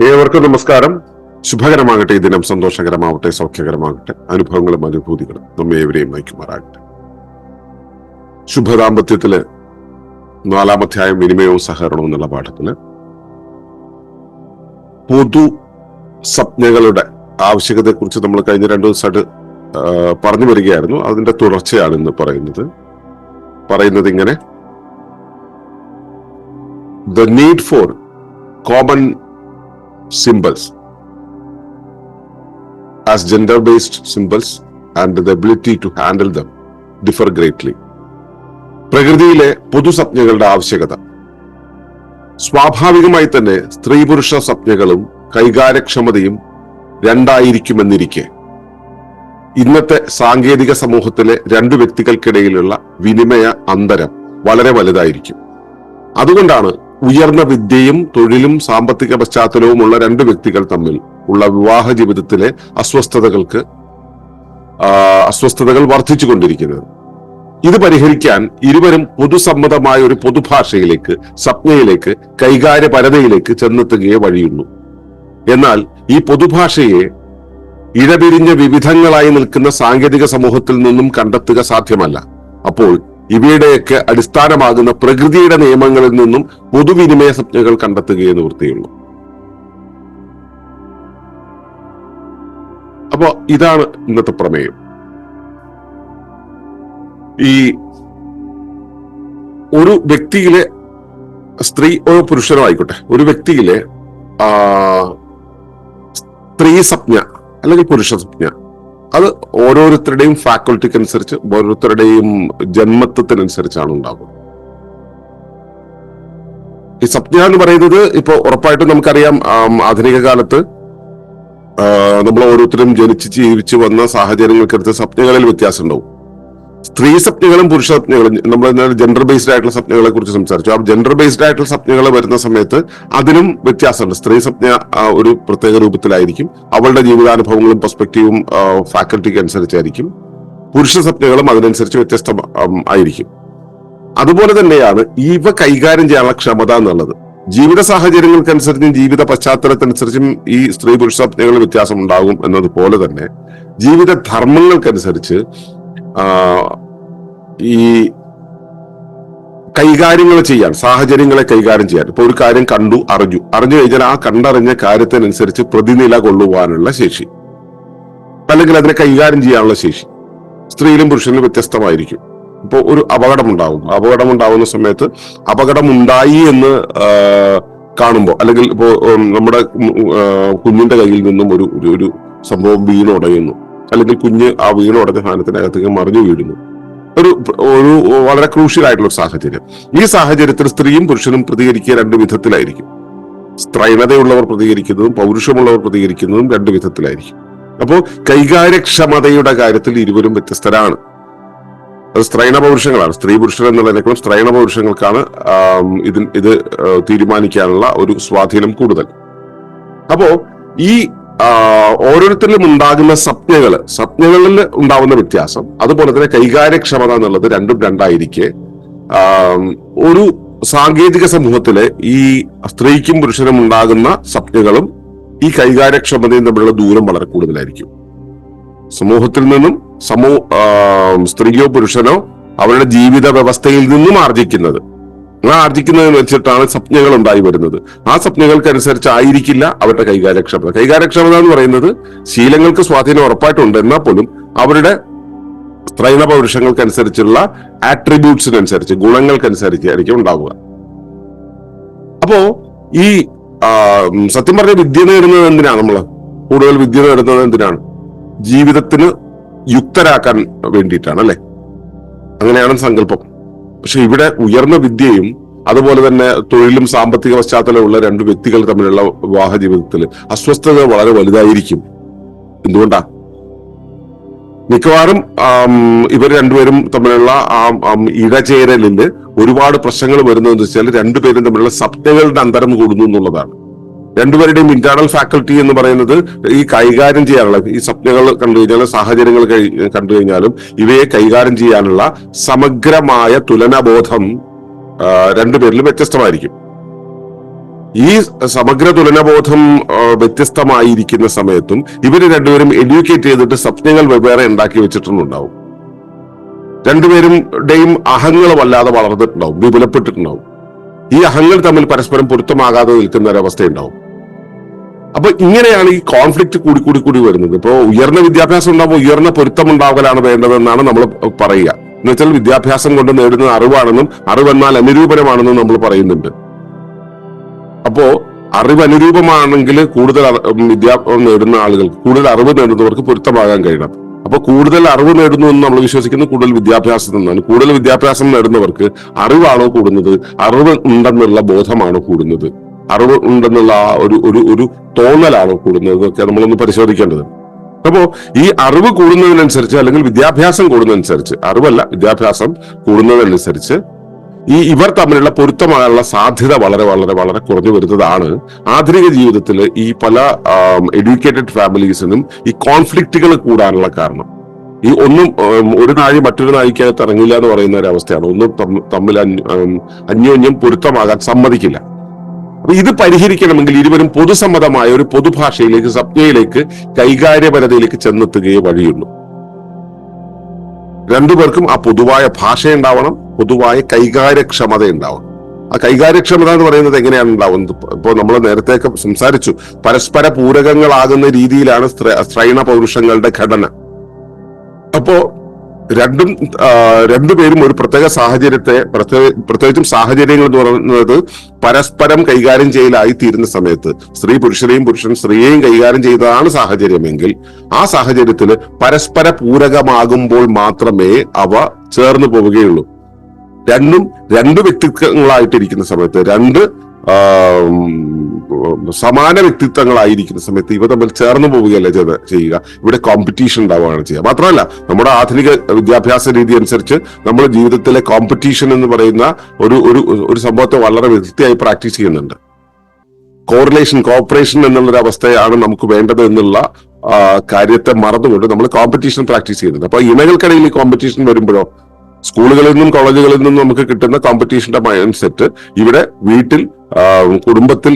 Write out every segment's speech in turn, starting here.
ഏവർക്കും നമസ്കാരം. ശുഭകരമാകട്ടെ. ഈ ദിനം സന്തോഷകരമാവട്ടെ സൗഖ്യകരമാകട്ടെ. അനുഭവങ്ങളും അനുഭൂതികളും നമ്മെ ഏവരെയും നയിക്കുമാറാകട്ടെ. ശുഭദാമ്പത്യത്തിൽ നാലാം അധ്യായം വിനിമയവും സഹകരണവും എന്നുള്ള പാഠത്തിൽ പൊതു സംജ്ഞകളുടെ ആവശ്യകതയെക്കുറിച്ച് നമ്മൾ കഴിഞ്ഞ രണ്ടു ദിവസമായിട്ട് പറഞ്ഞു വരികയായിരുന്നു. അതിന്റെ തുടർച്ചയാണ് ഇന്ന് പറയുന്നത്. പറയുന്നത് ഇങ്ങനെ. The need for common symbols. As gender based symbols and the ability to handle them differ greatly. പ്രകൃതിയിലെ പൊതുസംജ്ഞകളുടെ ആവശ്യകത. സ്വാഭാവികമായി തന്നെ സ്ത്രീ പുരുഷ സംജ്ഞകളും കൈകാര്യക്ഷമതയും രണ്ടായിരിക്കുമെന്നിരിക്കെ. ഇന്നത്തെ സാങ്കേതിക സമൂഹത്തിലെ രണ്ടു വ്യക്തികൾക്കിടയിലുള്ള വിനിമയ അന്തരം വളരെ വലുതായിരിക്കും. അതുകൊണ്ടാണ് ഉയർന്ന വിദ്യയും തൊഴിലും സാമ്പത്തിക പശ്ചാത്തലവുമുള്ള രണ്ട് വ്യക്തികൾ തമ്മിൽ ഉള്ള വിവാഹ ജീവിതത്തിലെ അസ്വസ്ഥതകൾക്ക് അസ്വസ്ഥതകൾ വർദ്ധിച്ചുകൊണ്ടിരിക്കുന്നത് ഇത് പരിഹരിക്കാൻ ഇരുവരും പൊതുസമ്മതമായ ഒരു പൊതുഭാഷയിലേക്ക് സംജ്ഞയിലേക്ക് കൈകാര്യപരതയിലേക്ക് ചെന്നെത്തുകയെ വഴിയുള്ളൂ. എന്നാൽ ഈ പൊതുഭാഷയെ ഇഴപിരിഞ്ഞ വിവിധങ്ങളായി നിൽക്കുന്ന സാങ്കേതിക സമൂഹത്തിൽ നിന്നും കണ്ടെത്തുക സാധ്യമല്ല. അപ്പോൾ ഇവയുടെയൊക്കെ അടിസ്ഥാനമാകുന്ന പ്രകൃതിയുടെ നിയമങ്ങളിൽ നിന്നും പൊതുവിനിമയ സംജ്ഞകൾ കണ്ടെത്തുകയേ നിവൃത്തിയുള്ളൂ. അപ്പോ ഇതാണ് ഇന്നത്തെ പ്രമേയം. ഈ ഒരു വ്യക്തിയിലെ സ്ത്രീ ഓ പുരുഷനോ ആയിക്കോട്ടെ. ഒരു വ്യക്തിയിലെ സ്ത്രീ സ്വപ്ന അല്ലെങ്കിൽ പുരുഷ സംജ്ഞ അത് ഓരോരുത്തരുടെയും ഫാക്കൾട്ടിക്ക് അനുസരിച്ച് ഓരോരുത്തരുടെയും ജന്മത്വത്തിനനുസരിച്ചാണ് ഉണ്ടാകുന്നത് ഈ സ്വപ്ന എന്ന് പറയുന്നത് ഇപ്പോൾ ഉറപ്പായിട്ടും നമുക്കറിയാം ആധുനിക കാലത്ത് നമ്മൾ ഓരോരുത്തരും ജനിച്ച് ജീവിച്ചു വന്ന സാഹചര്യങ്ങൾക്കടുത്ത് സ്വപ്നങ്ങളിൽ വ്യത്യാസം ഉണ്ടാവും സ്ത്രീ സ്വപ്നങ്ങളും പുരുഷ സ്വപ്നങ്ങളും നമ്മൾ ജെൻഡർ ബേസ്ഡ് ആയിട്ടുള്ള സ്വപ്നങ്ങളെ കുറിച്ച് സംസാരിച്ചു. ആ ജെൻഡർ ബേസ്ഡ് ആയിട്ടുള്ള സ്വപ്നങ്ങൾ വരുന്ന സമയത്ത് അതിനും വ്യത്യാസമുണ്ട്. സ്ത്രീ സ്വപ്ന ഒരു പ്രത്യേക രൂപത്തിലായിരിക്കും. അവളുടെ ജീവിതാനുഭവങ്ങളും പെർസ്പെക്റ്റീവും ഫാക്കൽറ്റിക്ക് അനുസരിച്ചായിരിക്കും. പുരുഷ സ്വപ്നങ്ങളും അതിനനുസരിച്ച് വ്യത്യസ്ത ആയിരിക്കും. അതുപോലെ തന്നെയാണ് ഇവ കൈകാര്യം ചെയ്യാനുള്ള ക്ഷമത എന്നുള്ളത്. ജീവിത സാഹചര്യങ്ങൾക്കനുസരിച്ചും ജീവിത പശ്ചാത്തലത്തിനനുസരിച്ചും ഈ സ്ത്രീ പുരുഷ സ്വപ്നങ്ങളിൽ വ്യത്യാസം ഉണ്ടാകും എന്നതുപോലെ തന്നെ ജീവിത ധർമ്മങ്ങൾക്കനുസരിച്ച് ഈ കൈകാര്യങ്ങൾ ചെയ്യാൻ സാഹചര്യങ്ങളെ കൈകാര്യം ചെയ്യാൻ. ഇപ്പൊ ഒരു കാര്യം കണ്ടു അറിഞ്ഞു. അറിഞ്ഞു കഴിഞ്ഞാൽ ആ കണ്ടറിഞ്ഞ കാര്യത്തിനനുസരിച്ച് പ്രതിനില കൊള്ളുവാനുള്ള ശേഷി. അല്ലെങ്കിൽ അതിനെ കൈകാര്യം ചെയ്യാനുള്ള ശേഷി. സ്ത്രീയിലും പുരുഷനിലും വ്യത്യസ്തമായിരിക്കും. ഇപ്പൊ ഒരു അപകടം ഉണ്ടാവും അപകടം ഉണ്ടാവുന്ന സമയത്ത് അപകടം ഉണ്ടായി എന്ന് കാണുമ്പോൾ അല്ലെങ്കിൽ ഇപ്പോ നമ്മുടെ കുഞ്ഞിന്റെ കയ്യിൽ നിന്നും ഒരു- ഒരു സംഭവം വീണുടയുന്നു. അല്ലെങ്കിൽ കുഞ്ഞ് ആ വീണുടഞ്ഞ സാധനത്തിനകത്തേക്ക് മറിഞ്ഞു വീഴുന്നു. ഒരു ഒരു വളരെ ക്രൂഷ്യൽ ആയിട്ടുള്ള ഒരു സാഹചര്യം. ഈ സാഹചര്യത്തിൽ സ്ത്രീയും പുരുഷനും പ്രതികരിക്കുക രണ്ട് വിധത്തിലായിരിക്കും. സ്ത്രൈണതയുള്ളവർ പ്രതികരിക്കുന്നതും പൗരുഷമുള്ളവർ പ്രതികരിക്കുന്നതും രണ്ട് വിധത്തിലായിരിക്കും. അപ്പോൾ കൈകാര്യക്ഷമതയുടെ കാര്യത്തിൽ ഇരുവരും വ്യത്യസ്തരാണ്. അത് സ്ത്രൈണ പൗരുഷങ്ങളാണ്. സ്ത്രീ പുരുഷൻ എന്നുള്ളതിനേക്കാളും സ്ത്രൈണ പൗരുഷങ്ങൾക്കാണ് ഇതിൽ ഇത് തീരുമാനിക്കാനുള്ള ഒരു സ്വാധീനം കൂടുതൽ. അപ്പോ ഈ ഓരോരുത്തരിലും ഉണ്ടാകുന്ന സ്വപ്നകൾ സ്വപ്നങ്ങളിൽ ഉണ്ടാവുന്ന വ്യത്യാസം അതുപോലെ തന്നെ കൈകാര്യക്ഷമത എന്നുള്ളത് രണ്ടും രണ്ടായിരിക്കെ. ഒരു സാങ്കേതിക സമൂഹത്തിലെ ഈ സ്ത്രീക്കും പുരുഷനും ഉണ്ടാകുന്ന സ്വപ്നങ്ങളും ഈ കൈകാര്യക്ഷമതയും തമ്മിലുള്ള ദൂരം വളരെ കൂടുതലായിരിക്കും. സമൂഹത്തിൽ നിന്നും സമൂ സ്ത്രീയോ പുരുഷനോ അവരുടെ ജീവിത വ്യവസ്ഥയിൽ നിന്നും ആർജിക്കുന്നത് ആ ആർജിക്കുന്നതിന് വെച്ചിട്ടാണ് സ്വപ്നങ്ങൾ ഉണ്ടായി വരുന്നത്. ആ സ്വപ്നങ്ങൾക്കനുസരിച്ച് ആയിരിക്കില്ല അവരുടെ കൈകാര്യക്ഷമത. കൈകാര്യക്ഷമത എന്ന് പറയുന്നത് ശീലങ്ങൾക്ക് സ്വാധീനം ഉറപ്പായിട്ടുണ്ട് എന്നാൽ പോലും അവരുടെ സ്ത്രൈണ പൗരുഷങ്ങൾക്കനുസരിച്ചുള്ള ആട്രിബ്യൂട്ട്സിനനുസരിച്ച് ഗുണങ്ങൾക്കനുസരിച്ചായിരിക്കും ഉണ്ടാവുക. അപ്പോ ഈ സത്യം പറഞ്ഞ വിദ്യ നേടുന്നത് എന്തിനാണ് നമ്മൾ കൂടുതൽ വിദ്യ നേടുന്നത് എന്തിനാണ്? ജീവിതത്തിന് യുക്തരാക്കാൻ വേണ്ടിയിട്ടാണ് അല്ലെ? അങ്ങനെയാണ് സങ്കല്പം. പക്ഷെ ഇവിടെ ഉയർന്ന വിദ്യയും അതുപോലെ തന്നെ തൊഴിലും സാമ്പത്തിക പശ്ചാത്തലമുള്ള രണ്ട് വ്യക്തികൾ തമ്മിലുള്ള വിവാഹ ജീവിതത്തിൽ അസ്വസ്ഥത വളരെ വലുതായിരിക്കും. എന്തുകൊണ്ടാ? മിക്കവാറും ഇവർ രണ്ടുപേരും തമ്മിലുള്ള ആ ആം, ഒരുപാട് പ്രശ്നങ്ങൾ വരുന്നതെന്ന് വെച്ചാൽ രണ്ടുപേരും തമ്മിലുള്ള സപ്തകളുടെ അന്തരം കൂടുന്നു എന്നുള്ളതാണ്. രണ്ടുപേരുടെയും ഇന്റേണൽ ഫാക്കൽറ്റി എന്ന് പറയുന്നത് ഈ കൈകാര്യം ചെയ്യാനുള്ള ഈ സ്വപ്നങ്ങൾ കണ്ടു കഴിഞ്ഞാൽ സാഹചര്യങ്ങൾ കണ്ടു കഴിഞ്ഞാലും ഇവയെ കൈകാര്യം ചെയ്യാനുള്ള സമഗ്രമായ തുലനബോധം രണ്ടുപേരിലും വ്യത്യസ്തമായിരിക്കും. ഈ സമഗ്ര തുലനബോധം വ്യത്യസ്തമായിരിക്കുന്ന സമയത്തും ഇവർ രണ്ടുപേരും എഡ്യൂക്കേറ്റ് ചെയ്തിട്ട് സ്വപ്നങ്ങൾ വെവ്വേറെ ഉണ്ടാക്കി വെച്ചിട്ടുണ്ടാവും. രണ്ടുപേരും അഹങ്ങൾ വല്ലാതെ വളർന്നിട്ടുണ്ടാവും വിപുലപ്പെട്ടിട്ടുണ്ടാവും. ഈ അഹങ്ങൾ തമ്മിൽ പരസ്പരം പൊരുത്തമാകാതെ നിൽക്കുന്ന ഒരവസ്ഥ ഉണ്ടാവും അപ്പൊ ഇങ്ങനെയാണ് ഈ കോൺഫ്ലിക്ട് കൂടി കൂടി കൂടി വരുന്നത്. ഇപ്പോ ഉയർന്ന വിദ്യാഭ്യാസം ഉണ്ടാകുമ്പോൾ ഉയർന്ന പൊരുത്തം ഉണ്ടാവലാണ് വേണ്ടതെന്നാണ് നമ്മൾ പറയുക. എന്നുവെച്ചാൽ വിദ്യാഭ്യാസം കൊണ്ട് നേടുന്ന അറിവാണെന്നും അറിവെന്നാൽ അനുരൂപനമാണെന്നും നമ്മൾ പറയുന്നുണ്ട്. അപ്പോ അറിവ് അനുരൂപമാണെങ്കിൽ കൂടുതൽ വിദ്യാഭ്യാസം നേടുന്ന ആളുകൾക്ക് കൂടുതൽ അറിവ് നേടുന്നവർക്ക് പൊരുത്തമാകാൻ കഴിയണം. അപ്പൊ കൂടുതൽ അറിവ് നേടുന്നു എന്ന് നമ്മൾ വിശ്വസിക്കുന്നത് കൂടുതൽ വിദ്യാഭ്യാസം നിന്നാണ്. കൂടുതൽ വിദ്യാഭ്യാസം നേടുന്നവർക്ക് അറിവാണോ കൂടുന്നത്? അറിവ് ഉണ്ടെന്നുള്ള ബോധമാണോ കൂടുന്നത്? അറിവ് ഉണ്ടെന്നുള്ള ആ ഒരു ഒരു ഒരു തോന്നലാണോ കൂടുന്നത്? എന്നൊക്കെ നമ്മളൊന്ന് പരിശോധിക്കേണ്ടത്. അപ്പോ ഈ അറിവ് കൂടുന്നതിനനുസരിച്ച് അല്ലെങ്കിൽ വിദ്യാഭ്യാസം കൂടുന്നതനുസരിച്ച് അറിവല്ല വിദ്യാഭ്യാസം കൂടുന്നതനുസരിച്ച് ഈ ഇവർ തമ്മിലുള്ള പൊരുത്തമാകാനുള്ള സാധ്യത വളരെ വളരെ വളരെ കുറഞ്ഞു വരുന്നതാണ് ആധുനിക ജീവിതത്തിൽ ഈ പല എഡ്യൂക്കേറ്റഡ് ഫാമിലീസിനും ഈ കോൺഫ്ലിക്റ്റുകൾ കൂടാനുള്ള കാരണം. ഈ ഒന്നും ഒരു നാഴി മറ്റൊരു നാഴിക്കകത്ത് ഇറങ്ങില്ല എന്ന് പറയുന്ന ഒരു അവസ്ഥയാണ്. ഒന്നും തമ്മിൽ അന്യോന്യം പൊരുത്തമാകാൻ സമ്മതിക്കില്ല. അപ്പൊ ഇത് പരിഹരിക്കണമെങ്കിൽ ഇരുവരും പൊതുസമ്മതമായ ഒരു പൊതുഭാഷയിലേക്ക് സ്വപ്നയിലേക്ക് കൈകാര്യപരതയിലേക്ക് ചെന്നെത്തുകയേ വഴിയുള്ളൂ. രണ്ടുപേർക്കും ആ പൊതുവായ ഭാഷ ഉണ്ടാവണം. പൊതുവായ കൈകാര്യക്ഷമത ഉണ്ടാവും ആ കൈകാര്യക്ഷമത എന്ന് പറയുന്നത് എങ്ങനെയാണ് ഉണ്ടാവുന്നത് ഇപ്പോൾ നമ്മൾ നേരത്തെ സംസാരിച്ചു. പരസ്പര പൂരകങ്ങളാകുന്ന രീതിയിലാണ് സ്ത്ര- സ്ത്രൈണ പൗരുഷങ്ങളുടെ ഘടന അപ്പോ രണ്ടും രണ്ടുപേരും ഒരു പ്രത്യേക സാഹചര്യത്തെ പ്രത്യേക- പ്രത്യേകിച്ചും സാഹചര്യങ്ങൾ എന്ന് പറയുന്നത് പരസ്പരം കൈകാര്യം ചെയ്യലായി തീരുന്ന സമയത്ത് സ്ത്രീ പുരുഷനെയും പുരുഷൻ സ്ത്രീയെയും കൈകാര്യം ചെയ്തതാണ് സാഹചര്യമെങ്കിൽ ആ സാഹചര്യത്തിൽ പരസ്പര പൂരകമാകുമ്പോൾ മാത്രമേ അവ ചേർന്ന് പോവുകയുള്ളൂ. രണ്ടും രണ്ട് വ്യക്തിത്വങ്ങളായിട്ടിരിക്കുന്ന സമയത്ത് രണ്ട് സമാന വ്യക്തിത്വങ്ങളായിരിക്കുന്ന സമയത്ത് ഇവ തമ്മിൽ ചേർന്ന് പോവുകയല്ല ചെയ്യുക. ഇവിടെ കോമ്പറ്റീഷൻ ഉണ്ടാവുകയാണ് ചെയ്യുക. മാത്രമല്ല നമ്മുടെ ആധുനിക വിദ്യാഭ്യാസ രീതി അനുസരിച്ച് നമ്മുടെ ജീവിതത്തിലെ കോമ്പറ്റീഷൻ എന്ന് പറയുന്ന ഒരു ഒരു ഒരു സംഭവത്തെ വളരെ വ്യക്തിയായി പ്രാക്ടീസ് ചെയ്യുന്നുണ്ട്. കോറിലേഷൻ കോപ്പറേഷൻ എന്നുള്ളൊരു അവസ്ഥയാണ് നമുക്ക് വേണ്ടത് എന്നുള്ള കാര്യത്തെ മറന്നുകൊണ്ട് നമ്മൾ കോമ്പറ്റീഷൻ പ്രാക്ടീസ് ചെയ്യുന്നുണ്ട്. അപ്പൊ ഇണകൾക്കിടയിൽ കോമ്പറ്റീഷൻ വരുമ്പോഴോ സ്കൂളുകളിൽ നിന്നും കോളേജുകളിൽ നിന്നും നമുക്ക് കിട്ടുന്ന കോമ്പറ്റീഷന്റെ മൈൻഡ് സെറ്റ് ഇവിടെ വീട്ടിൽ കുടുംബത്തിൽ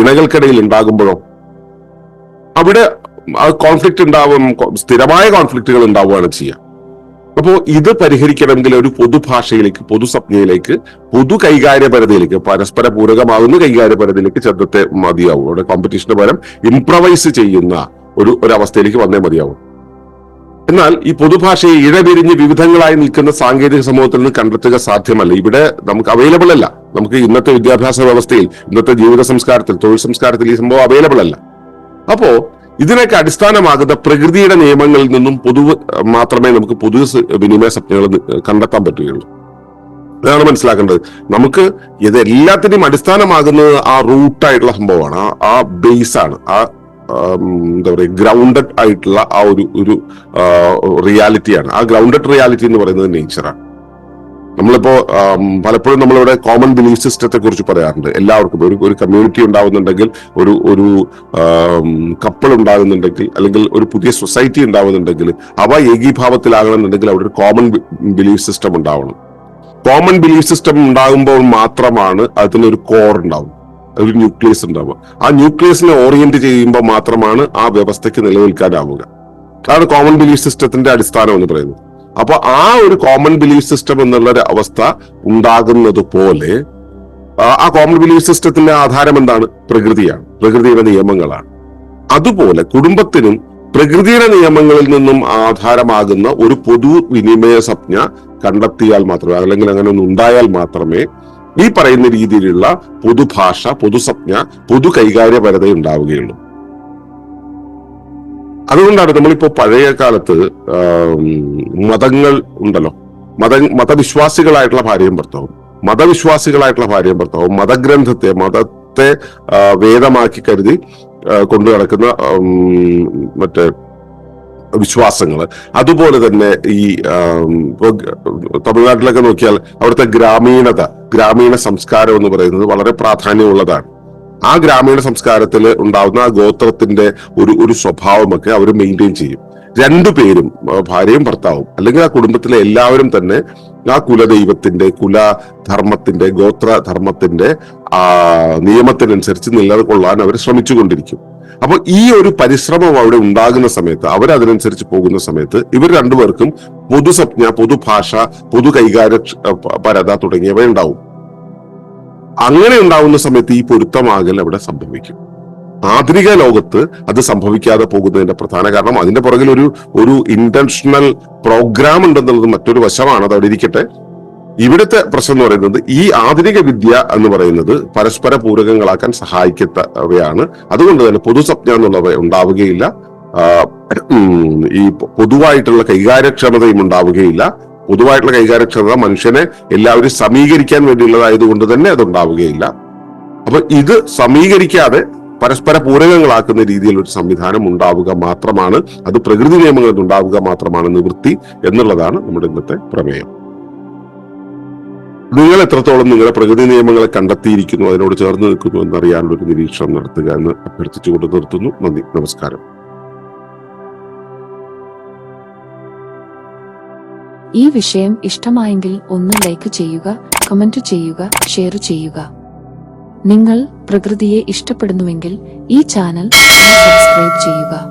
ഇണകൾക്കിടയിൽ ഉണ്ടാകുമ്പോഴോ അവിടെ കോൺഫ്ലിക്റ്റ് ഉണ്ടാവും സ്ഥിരമായ കോൺഫ്ലിക്റ്റുകൾ ഉണ്ടാവുകയാണ് ചെയ്യുക. അപ്പോൾ ഇത് പരിഹരിക്കണമെങ്കിൽ ഒരു പൊതുഭാഷയിലേക്ക് പൊതുസംജ്ഞയിലേക്ക് പൊതു കൈകാര്യപരതയിലേക്ക് പരസ്പര പൂരകമാകുന്ന കൈകാര്യപരതയിലേക്ക് ചെന്നത്തെ മതിയാവും. അവിടെ കോമ്പറ്റീഷന് പകരം ഇംപ്രവൈസ് ചെയ്യുന്ന ഒരു ഒരവസ്ഥയിലേക്ക് വന്നേ മതിയാവും. എന്നാൽ ഈ പൊതുഭാഷയെ ഇഴപിരിഞ്ഞ് വിവിധങ്ങളായി നിൽക്കുന്ന സാങ്കേതിക സമൂഹത്തിൽ നിന്ന് കണ്ടെത്തുക സാധ്യമല്ല. ഇവിടെ നമുക്ക് അവൈലബിൾ അല്ല. നമുക്ക് ഇന്നത്തെ വിദ്യാഭ്യാസ വ്യവസ്ഥയിൽ ഇന്നത്തെ ജീവിത സംസ്കാരത്തിൽ തൊഴിൽ സംസ്കാരത്തിൽ ഈ സംഭവം അവൈലബിൾ അല്ല. അപ്പോ ഇതിനൊക്കെ അടിസ്ഥാനമാകുന്ന പ്രകൃതിയുടെ നിയമങ്ങളിൽ നിന്നും പൊതു മാത്രമേ നമുക്ക് പൊതു വിനിമയ സ്വപ്നങ്ങൾ കണ്ടെത്താൻ പറ്റുകയുള്ളൂ. അതാണ് മനസ്സിലാക്കേണ്ടത്. നമുക്ക് ഇത് എല്ലാത്തിന്റെയും അടിസ്ഥാനമാകുന്നത് ആ റൂട്ടായിട്ടുള്ള സംഭവമാണ്. ആ ബേസ് ആണ്. ആം, എന്താ പറയുക ഗ്രൗണ്ടഡ് ആയിട്ടുള്ള ആ ഒരു ഒരു റിയാലിറ്റിയാണ് ആ ഗ്രൗണ്ടഡ് റിയാലിറ്റി എന്ന് പറയുന്നത് നേച്ചറാണ് നമ്മളിപ്പോ പലപ്പോഴും നമ്മളിവിടെ കോമൺ ബിലീഫ് സിസ്റ്റത്തെ കുറിച്ച് പറയാറുണ്ട്. എല്ലാവർക്കും ഒരു ഒരു കമ്മ്യൂണിറ്റി ഉണ്ടാവുന്നുണ്ടെങ്കിൽ ഒരു ഒരു കപ്പിൾ ഉണ്ടാകുന്നുണ്ടെങ്കിൽ അല്ലെങ്കിൽ ഒരു പുതിയ സൊസൈറ്റി ഉണ്ടാവുന്നുണ്ടെങ്കിൽ അവ ഏകീഭാവത്തിലാകണമെന്നുണ്ടെങ്കിൽ അവിടെ ഒരു കോമൺ ബിലീഫ് സിസ്റ്റം ഉണ്ടാവണം. കോമൺ ബിലീഫ് സിസ്റ്റം ഉണ്ടാകുമ്പോൾ മാത്രമാണ് അതിനൊരു കോർ ഉണ്ടാവും ഒരു ന്യൂക്ലിയസ് ഉണ്ടാവുക. ആ ന്യൂക്ലിയസിനെ ഓറിയന്റ് ചെയ്യുമ്പോൾ മാത്രമാണ് ആ വ്യവസ്ഥയ്ക്ക് നിലനിൽക്കാനാവുക. അതാണ് കോമൺ ബിലീഫ് സിസ്റ്റത്തിന്റെ അടിസ്ഥാനം എന്ന് പറയുന്നത്. അപ്പൊ ആ ഒരു കോമൺ ബിലീഫ് സിസ്റ്റം എന്നുള്ള ഒരു അവസ്ഥ ഉണ്ടാകുന്നത് പോലെ ആ- കോമൺ ബിലീഫ് സിസ്റ്റത്തിന്റെ ആധാരം എന്താണ്? പ്രകൃതിയാണ്. പ്രകൃതിയുടെ നിയമങ്ങളാണ്. അതുപോലെ കുടുംബത്തിനും പ്രകൃതിയുടെ നിയമങ്ങളിൽ നിന്നും ആധാരമാകുന്ന ഒരു പൊതു വിനിമയ സംജ്ഞ കണ്ടെത്തിയാൽ മാത്രമേ അല്ലെങ്കിൽ അങ്ങനെ ഒന്ന് ഉണ്ടായാൽ മാത്രമേ ഈ പറയുന്ന രീതിയിലുള്ള പൊതുഭാഷ പൊതുസംജ്ഞ പൊതു കൈകാര്യപരത ഉണ്ടാവുകയുള്ളൂ അതുകൊണ്ടാണ് നമ്മളിപ്പോ പഴയ കാലത്ത് മതങ്ങൾ ഉണ്ടല്ലോ. മത മതവിശ്വാസികളായിട്ടുള്ള ഭാര്യയും ഭർത്താവും. മതവിശ്വാസികളായിട്ടുള്ള ഭാര്യയും ഭർത്താവും മതഗ്രന്ഥത്തെ മതത്തെ വേദമാക്കി കരുതി കൊണ്ടു നടക്കുന്ന മറ്റേ വിശ്വാസങ്ങൾ അതുപോലെ തന്നെ ഈ തമിഴ്നാട്ടിലൊക്കെ നോക്കിയാൽ അവിടുത്തെ ഗ്രാമീണത ഗ്രാമീണ സംസ്കാരം എന്ന് പറയുന്നത് വളരെ പ്രാധാന്യമുള്ളതാണ്. ആ ഗ്രാമീണ സംസ്കാരത്തിൽ ഉണ്ടാവുന്ന ആ ഗോത്രത്തിന്റെ ഒരു ഒരു സ്വഭാവമൊക്കെ അവർ മെയിന്റെയിൻ ചെയ്യും. രണ്ടുപേരും പേരും ഭാര്യയും ഭർത്താവും അല്ലെങ്കിൽ ആ കുടുംബത്തിലെ എല്ലാവരും തന്നെ ആ കുലദൈവത്തിന്റെ കുലധർമ്മത്തിന്റെ ഗോത്രധർമ്മത്തിന്റെ ആ നിയമത്തിനനുസരിച്ച് നിലകൊള്ളാൻ അവർ ശ്രമിച്ചുകൊണ്ടിരിക്കും. അപ്പൊ ഈ ഒരു പരിശ്രമം അവിടെ ഉണ്ടാകുന്ന സമയത്ത് അവരതിനനുസരിച്ച് പോകുന്ന സമയത്ത് ഇവർ രണ്ടുപേർക്കും പൊതുസംജ്ഞ പൊതുഭാഷ പൊതു കൈകാര്യ പരത തുടങ്ങിയവ ഉണ്ടാവും. അങ്ങനെ ഉണ്ടാവുന്ന സമയത്ത് ഈ പൊരുത്തമാകൽ അവിടെ സംഭവിക്കും. ആധുനിക ലോകത്ത് അത് സംഭവിക്കാതെ പോകുന്നതിന്റെ പ്രധാന കാരണം അതിന്റെ പുറകിൽ ഒരു ഒരു ഇന്റൻഷണൽ പ്രോഗ്രാം ഉണ്ടെന്നുള്ളത് മറ്റൊരു വശമാണ്. അത് അവിടെ ഇരിക്കട്ടെ. ഇവിടുത്തെ പ്രശ്നം എന്ന് പറയുന്നത് ഈ ആധുനിക വിദ്യ എന്ന് പറയുന്നത് പരസ്പര പൂരകങ്ങളാക്കാൻ സഹായിക്കത്തവയാണ്. അതുകൊണ്ട് തന്നെ പൊതുസംജ്ഞ എന്നുള്ളവ ഉണ്ടാവുകയില്ല. ഈ പൊതുവായിട്ടുള്ള കൈകാര്യക്ഷമതയും ഉണ്ടാവുകയില്ല. പൊതുവായിട്ടുള്ള കൈകാര്യക്ഷമത മനുഷ്യനെ എല്ലാവരും സമീകരിക്കാൻ വേണ്ടിയുള്ളതായതുകൊണ്ട് തന്നെ അത് ഉണ്ടാവുകയില്ല അപ്പൊ ഇത് സമീകരിക്കാതെ പരസ്പര പൂരകങ്ങളാക്കുന്ന രീതിയിൽ ഒരു സംവിധാനം ഉണ്ടാവുക മാത്രമാണ് അത് പ്രകൃതി നിയമങ്ങളിൽ ഉണ്ടാവുക മാത്രമാണ് നിവൃത്തി എന്നുള്ളതാണ് നമ്മുടെ ഇന്നത്തെ പ്രമേയം. നിങ്ങൾ എത്രത്തോളം നിങ്ങളുടെ പ്രകൃതി നിയമങ്ങളെ കണ്ടെത്തിയിരിക്കുന്നു അതിനോട് ചേർന്ന് നിൽക്കുന്നു എന്നറിയാനുള്ള ഒരു നിരീക്ഷണം നടത്തുക എന്ന് അഭ്യർത്ഥിച്ചുകൊണ്ട് നിർത്തുന്നു. നന്ദി. നമസ്കാരം. ഈ വിഷയം ഇഷ്ടമായെങ്കിൽ ഒന്ന് ലൈക്ക് ചെയ്യുക കമന്റ് ചെയ്യുക ഷെയർ ചെയ്യുക. നിങ്ങൾ പ്രകൃതിയെ ഇഷ്ടപ്പെടുന്നുവെങ്കിൽ ഈ ചാനൽ സബ്സ്ക്രൈബ് ചെയ്യുക.